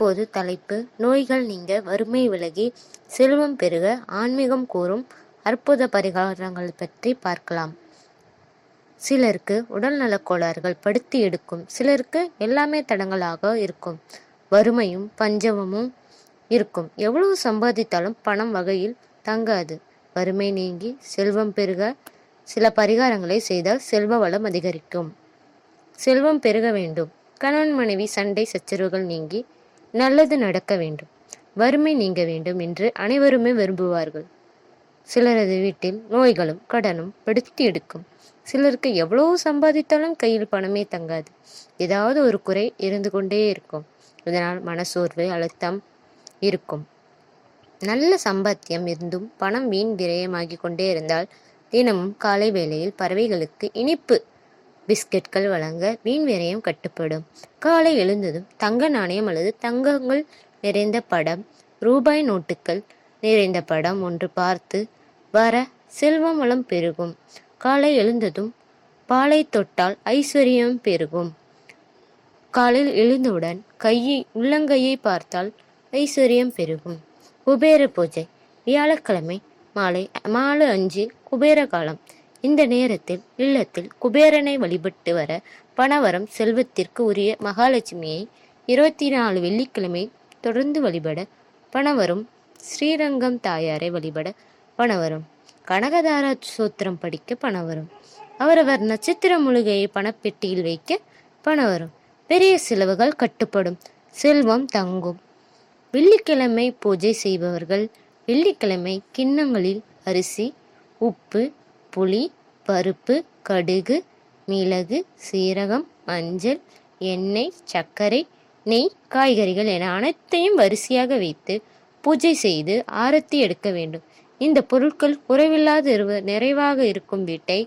இப்போது தலைப்பு நோய்கள் நீங்க வறுமை விலகி செல்வம் பெருக ஆன்மீகம் கூறும் அற்புத பரிகாரங்கள் பற்றி பார்க்கலாம். சிலருக்கு உடல்நலக் கோளாறுகள் படுத்தி எடுக்கும். சிலருக்கு எல்லாமே தடங்களாக இருக்கும். வறுமையும் பஞ்சமும் இருக்கும். எவ்வளவு சம்பாதித்தாலும் பணம் வகையில் தங்காது. வறுமை நீங்கி செல்வம் பெருக சில பரிகாரங்களை செய்தால் செல்வ வளம் அதிகரிக்கும். செல்வம் பெருக வேண்டும். கணவன் மனைவி சண்டை சச்சரவுகள் நீங்கி நல்லது நடக்க வேண்டும். வறுமை நீங்க வேண்டும் என்று அனைவருமே விரும்புவார்கள். சிலரது வீட்டில் நோய்களும் கடனும் படுத்தி எடுக்கும். சிலருக்கு எவ்வளவு சம்பாதித்தாலும் கையில் பணமே தங்காது. ஏதாவது ஒரு குறை இருந்து கொண்டே இருக்கும். இதனால் மனசோர்வு அழுத்தம் இருக்கும். நல்ல சம்பாத்தியம் இருந்தும் பணம் வீண் விரயமாகி கொண்டே இருந்தால் தினமும் காலை வேளையில் பறவைகளுக்கு இனிப்பு பிஸ்கெட்கள் வழங்க வீண் விரயம் கட்டுப்படும். காலை எழுந்ததும் தங்க நாணயம் அல்லது தங்கங்கள் நிறைந்த படம் ரூபாய் நோட்டுகள் நிறைந்த படம் ஒன்று பார்த்து வர செல்வம் வளம் பெருகும். காலை எழுந்ததும் பாலை தொட்டால் ஐஸ்வர்யம் பெருகும். காலையில் எழுந்தவுடன் கையை உள்ளங்கையை பார்த்தால் ஐஸ்வர்யம் பெருகும். குபேர பூஜை வியாழக்கிழமை மாலை மாலை அஞ்சு குபேர காலம். இந்த நேரத்தில் இல்லத்தில் குபேரனை வழிபட்டு வர பணவரம் செல்வத்திற்கு உரிய மகாலட்சுமியை இருபத்தி நாலு வெள்ளிக்கிழமை தொடர்ந்து வழிபட பணவரும் ஸ்ரீரங்கம் தாயாரை வழிபட பணவரும் கனகதாரா சூத்திரம் படிக்க பணவரும் அவரவர் நட்சத்திர முழுகையை பணப்பெட்டியில் வைக்க பணவரும் பெரிய செலவுகள் கட்டுப்படும் செல்வம் தங்கும். வெள்ளிக்கிழமை பூஜை செய்பவர்கள் வெள்ளிக்கிழமை கிண்ணங்களில் அரிசி உப்பு புளி பருப்பு கடுகு மிளகு சீரகம் மஞ்சள் எண்ணெய் சர்க்கரை நெய் காய்கறிகள் என அனைத்தையும் வரிசையாக வைத்து பூஜை செய்து ஆரத்தி எடுக்க வேண்டும். இந்த பொருட்கள் குறைவில்லாத இருவ நிறைவாக இருக்கும் வீட்டை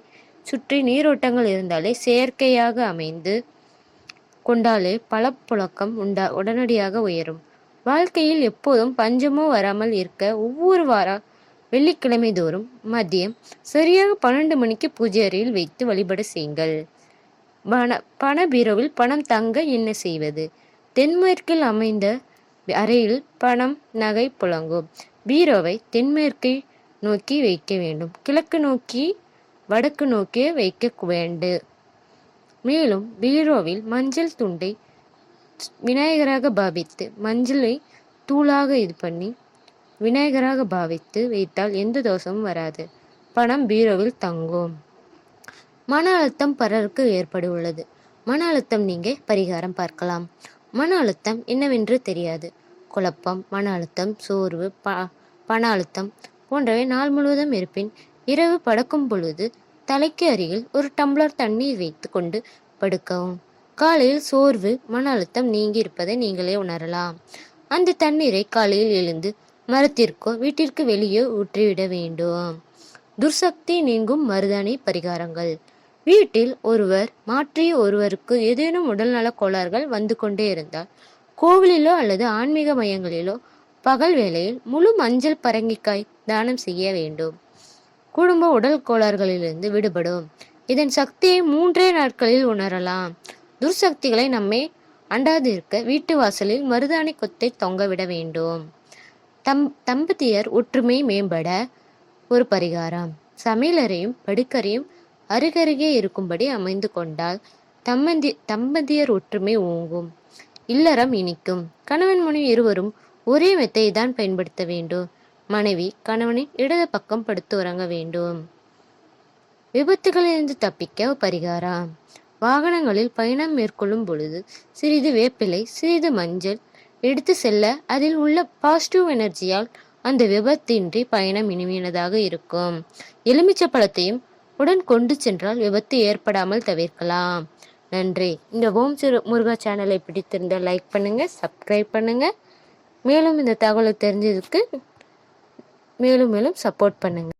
சுற்றி நீரோட்டங்கள் இருந்தாலே செயற்கையாக அமைந்து கொண்டாலே பலப்புழக்கம் உண்டா உடனடியாக உயரும். வாழ்க்கையில் எப்போதும் பஞ்சமோ வராமல் இருக்க ஒவ்வொரு வாரம் வெள்ளிக்கிழமை தோறும் மதியம் சரியாக பன்னெண்டு மணிக்கு பூஜை அறையில் வைத்து வழிபட செய்யுங்கள். பண பண பீரோவில் பணம் தங்க என்ன செய்வது? தென்மேற்கில் அமைந்த அறையில் பணம் நகை புழங்கும். பீரோவை தென்மேற்கை நோக்கி வைக்க வேண்டும். கிழக்கு நோக்கி வடக்கு நோக்கி வைக்க வேண்டு. மேலும் பீரோவில் மஞ்சள் துண்டை விநாயகராக பாவித்து மஞ்சளை தூளாக இது பண்ணி விநாயகராக பாவித்து வைத்தால் எந்த தோஷமும் வராது. பணம் பீரோவில் தங்கும். மன அழுத்தம் பலருக்கு ஏற்படு உள்ளது. மன அழுத்தம் நீங்க பரிகாரம் பார்க்கலாம். மன அழுத்தம் என்னவென்று தெரியாது. குழப்பம் மன அழுத்தம் சோர்வு ப பண அழுத்தம் போன்றவை நாள் முழுவதும் இருப்பின் இரவு படுக்கும் பொழுது தலைக்கு அருகில் ஒரு டம்ளர் தண்ணீர் வைத்து கொண்டு படுக்கவும். காலையில் சோர்வு மன அழுத்தம் நீங்கி இருப்பதை நீங்களே உணரலாம். அந்த தண்ணீரை காலையில் எழுந்து மரத்திற்கோ வீட்டிற்கு வெளியே ஊற்றிவிட வேண்டும். துர்சக்தி நீங்கும் மருதாணி பரிகாரங்கள். வீட்டில் ஒருவர் மாற்றிய ஒருவருக்கு ஏதேனும் உடல்நல கோளாறுகள் வந்து கொண்டே இருந்தால் கோவிலிலோ அல்லது ஆன்மீக மையங்களிலோ பகல் வேளையில் முழு மஞ்சள் பரங்கிக்காய் தானம் செய்ய வேண்டும். குடும்ப உடல் கோளாறுகளிலிருந்து விடுபடும். இதன் சக்தியை மூன்றே நாட்களில் உணரலாம். துர்சக்திகளை நம்மை அண்டாதிருக்க வீட்டு வாசலில் மருதாணி கொத்தை தொங்கவிட வேண்டும். தம் தம்பதியர் ஒற்றுமை மேம்பட ஒரு பரிகாரம். சமையலறையும் படுக்கறையும் அருகருகே இருக்கும்படி அமைந்து கொண்டால் தம்பதி தம்பதியர் ஒற்றுமை ஓங்கும். இல்லறம் இனிக்கும். கணவன் மனைவி இருவரும் ஒரே மெத்தையை தான் பயன்படுத்த வேண்டும். மனைவி கணவனின் இடது பக்கம் படுத்து உறங்க வேண்டும். விபத்துகளிலிருந்து தப்பிக்க பரிகாரம். வாகனங்களில் பயணம் மேற்கொள்ளும் பொழுது சிறிது வேப்பிலை சிறிது மஞ்சள் எடுத்து செல்ல அதில் உள்ள பாசிட்டிவ் எனர்ஜியால் அந்த விபத்தின்றி பயணம் இனிமையானதாக இருக்கும். எலுமிச்சை பழத்தையும் உடன் கொண்டு சென்றால் விபத்து ஏற்படாமல் தவிர்க்கலாம். நன்றி. இந்த ஓம் சிறு முருகா சேனலை பிடித்திருந்தால் லைக் பண்ணுங்க சப்ஸ்கிரைப் பண்ணுங்க. மேலும் இந்த தகவலை தெரிஞ்சதுக்கு மேலும் மேலும் சப்போர்ட் பண்ணுங்க.